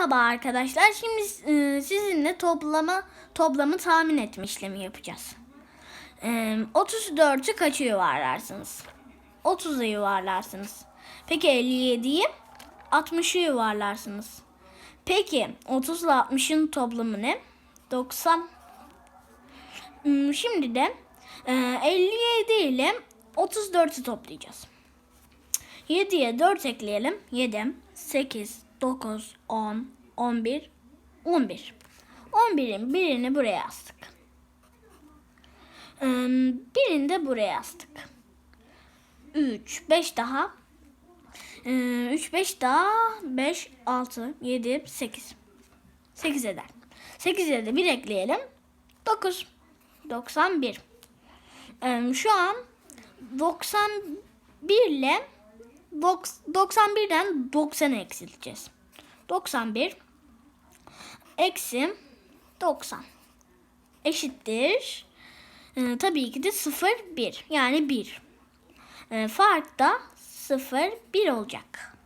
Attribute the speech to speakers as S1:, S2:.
S1: Merhaba arkadaşlar. Şimdi e, sizinle toplama toplamı tahmin etme işlemi yapacağız. E, 34'ü kaça yuvarlarsınız? 30'a yuvarlarsınız. Peki 57'yi 60'a yuvarlarsınız. Peki 30 ile 60'ın toplamı ne? 90. Hmm, Şimdi de e, 57 ile 34'ü toplayacağız. 7'ye 4 ekleyelim. 7, 8, 9, 10, 11, 11. 11'in birini buraya yazdık. Birini de buraya yazdık. 3, 5 daha. 3, 5 daha. 5, 6, 7, 8. 8 eder. 8'e de 1 ekleyelim. 9. 91. Ee, Şu an 91 ile 91'den 90 eksilteceğiz. 91 eksi 90 eşittir. Ee, tabii ki de 0, 1 yani 1. Ee, fark da 0, 1 olacak.